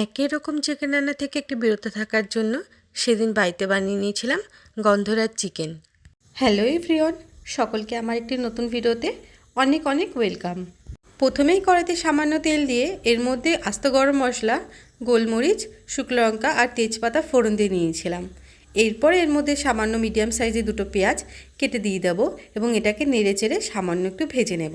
একই রকম চিকেন রান্না থেকে একটু বিরত থাকার জন্য সেদিন বাড়িতে বানিয়ে নিয়েছিলাম গন্ধরাজ চিকেন হ্যালো এভরিওয়ান সকলকে আমার একটি নতুন ভিডিওতে অনেক অনেক ওয়েলকাম প্রথমেই কড়াইতে সামান্য তেল দিয়ে এর মধ্যে আস্ত গরম মশলা গোলমরিচ শুকনো লঙ্কা আর তেজপাতা ফোড়ন দিয়ে নিয়েছিলাম। এরপর এর মধ্যে সামান্য মিডিয়াম সাইজে দুটো পেঁয়াজ কেটে দিয়ে দেবো এবং এটাকে নেড়ে চেড়ে সামান্য একটু ভেজে নেব।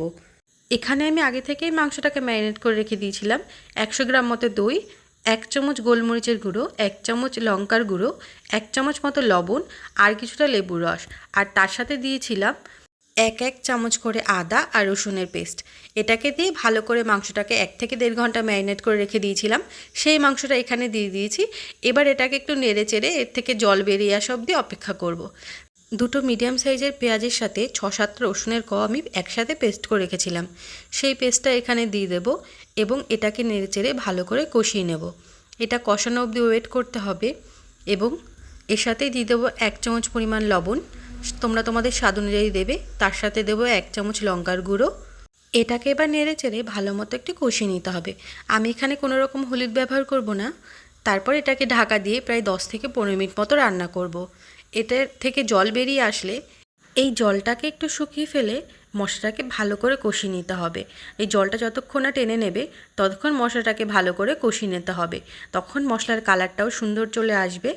এখানে আমি আগে থেকেই মাংসটাকে ম্যারিনেট করে রেখে দিয়েছিলাম। একশো গ্রাম মতো দই এক চামচ গোলমরিচের গুঁড়ো, এক চামচ লঙ্কার গুঁড়ো, এক চামচ মতো লবণ আর কিছুটা লেবুর রস। আর তার সাথে দিয়েছিলাম এক এক চামচ করে আদা আর রসুনের পেস্ট। এটাকে দিয়ে ভালো করে মাংসটাকে এক থেকে দেড় ঘণ্টা ম্যারিনেট করে রেখে দিয়েছিলাম। সেই মাংসটা এখানে দিয়ে দিয়েছি। এবার এটাকে একটু নেড়ে চেড়ে এর থেকে জল বেরিয়ে আসা অবধি অপেক্ষা করব। দুটো মিডিয়াম সাইজের পেঁয়াজের সাথে ছ সাতটা রসুনের ক আমি একসাথে পেস্ট করে রেখেছিলাম। সেই পেস্টটা এখানে দিয়ে দেবো এবং এটাকে নেড়ে চেড়ে ভালো করে কষিয়ে নেব। এটা কষানো অবধি ওয়েট করতে হবে এবং এর সাথেই দিয়ে দেবো এক চামচ পরিমাণ লবণ। তোমরা তোমাদের স্বাদ অনুযায়ী দেবে। তার সাথে দেবো এক চামচ লঙ্কার গুঁড়ো। এটাকে এবার নেড়ে চেড়ে ভালো মতো একটু কষিয়ে নিতে হবে। আমি এখানে কোনো রকম হলুদ ব্যবহার করব না। তারপর এটাকে ঢাকা দিয়ে প্রায় দশ থেকে পনেরো মিনিট মতো রান্না করব। এটার থেকে জল বেরিয়ে আসলে এই জলটাকে একটু শুকিয়ে ফেলে মশলাটাকে ভালো করে কষিয়ে নিতে হবে। এই জলটা যতক্ষণ না টেনে নেবে, ততক্ষণ মশলাটাকে ভালো করে কষিয়ে নিতে হবে। তখন মশলার কালারটাও সুন্দর চলে আসবে।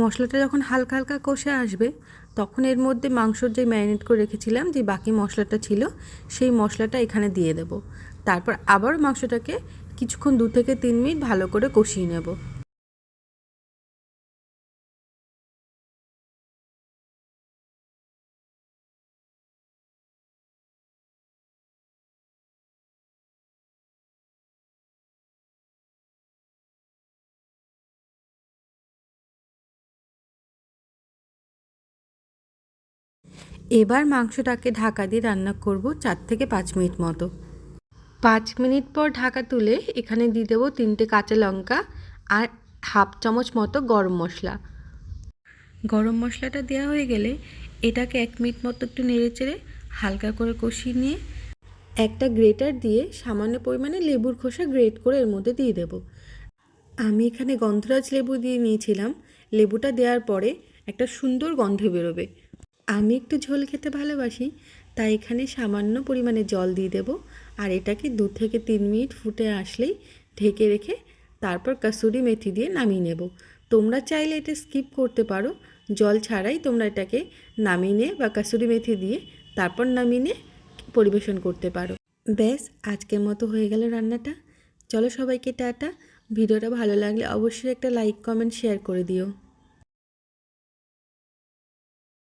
মশলাটা যখন হালকা হালকা কষে আসবে, তখন এর মধ্যে মাংসর যে ম্যারিনেট করে রেখেছিলাম, যে বাকি মশলাটা ছিল, সেই মশলাটা এখানে দিয়ে দেব। তারপর আবার মাংসটাকে কিছুক্ষণ দু থেকে তিন মিনিট ভালো করে কষিয়ে নেব। এবার মাংসটাকে ঢাকা দিয়ে রান্না করব চার থেকে পাঁচ মিনিট মতো। পাঁচ মিনিট পর ঢাকা তুলে এখানে দিয়ে দেবো তিনটে কাঁচা লঙ্কা আর হাফ চামচ মতো গরম মশলা। গরম মশলাটা দেওয়া হয়ে গেলে এটাকে এক মিনিট মতো একটু নেড়ে চেড়ে হালকা করে কষিয়ে নিয়ে একটা গ্রেটার দিয়ে সামান্য পরিমাণে লেবুর খোসা গ্রেট করে এর মধ্যে দিয়ে দেবো। আমি এখানে গন্ধরাজ লেবু দিয়ে নিয়েছিলাম। লেবুটা দেওয়ার পরে একটা সুন্দর গন্ধ বেরোবে। আমি একটু ঝোল খেতে ভালোবাসি, তাই এখানে সামান্য পরিমাণে জল দিয়ে দেবো। আর এটাকে দু থেকে তিন মিনিট ফুটে আসলেই ঢেকে রেখে তারপর কাসুরি মেথি দিয়ে নামিয়ে নেব। তোমরা চাইলে এটা স্কিপ করতে পারো। জল ছাড়াই তোমরা এটাকে নামিয়ে নিয়ে বা কাসুরি মেথি দিয়ে তারপর নামিয়ে নিয়ে পরিবেশন করতে পারো। ব্যাস, আজকের মতো হয়ে গেল রান্নাটা। চলো সবাইকে টাটা। ভিডিওটা ভালো লাগলে অবশ্যই একটা লাইক, কমেন্ট, শেয়ার করে দিও।